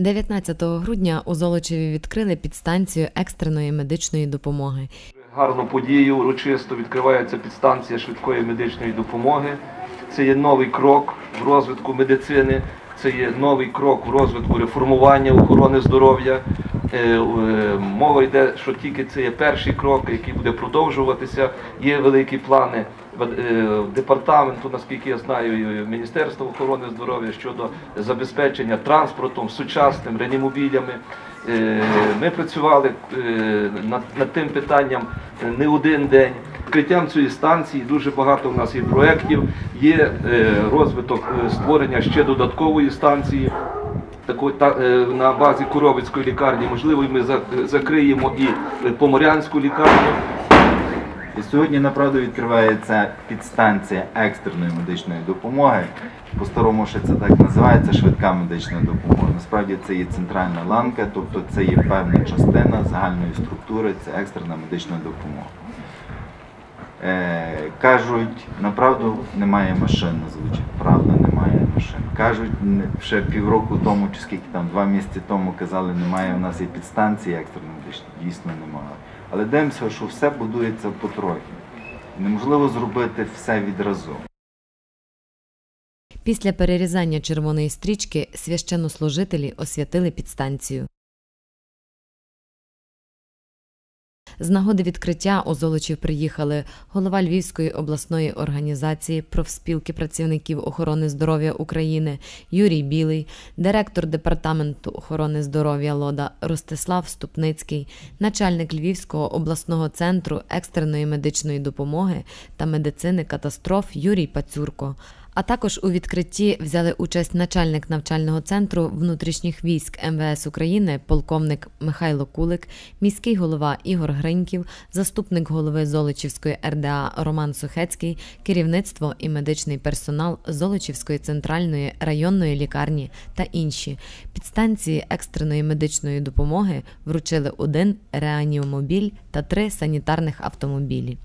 19 грудня у Золочеві відкрили підстанцію екстреної медичної допомоги. Гарну подію урочисто відкривається підстанція швидкої медичної допомоги. Це є новий крок в розвитку медицини, це є новий крок в розвитку реформування охорони здоров'я. Е, е, Мова йде, що тільки це є перший крок, який буде продовжуватися. Є великі плани департаменту, наскільки я знаю, Міністерства охорони здоров'я щодо забезпечення транспортом сучасним, реанімобілями. Е, Ми працювали е, над, тим питанням е, не один день. Відкриттям цієї станції дуже багато в нас є проєктів, є е, розвиток е, створення ще додаткової станції. Е, на базі Куровицької лікарні, можливо, ми закриємо і е, Поморянську лікарню. І сьогодні направду відкривається підстанція екстреної медичної допомоги. По-старому ще це так називається швидка медична допомога. Насправді це є центральна ланка, тобто це є певна частина загальної структури, це екстрена медична допомога. Е, кажуть, направду немає машин, звучить. Правда, немає. Кажуть, ще півроку тому, чи скільки там, два місяці тому казали, немає у нас і підстанції екстреної дійсно немає. Але дивимося, що все будується потрохи. Неможливо зробити все відразу. Після перерізання червоної стрічки священнослужителі освятили підстанцію. З нагоди відкриття у Золочів приїхали голова Львівської обласної організації профспілки працівників охорони здоров'я України Юрій Білий, директор департаменту охорони здоров'я Лода Ростислав Ступницький, начальник Львівського обласного центру екстреної медичної допомоги та медицини катастроф Юрій Пацюрко. А також у відкритті взяли участь начальник навчального центру внутрішніх військ МВС України, полковник Михайло Кулик, міський голова Ігор Гриньків, заступник голови Золочівської РДА Роман Сухецький, керівництво і медичний персонал Золочівської центральної районної лікарні та інші. Підстанції екстреної медичної допомоги вручили один реанімобіль та три санітарних автомобілі.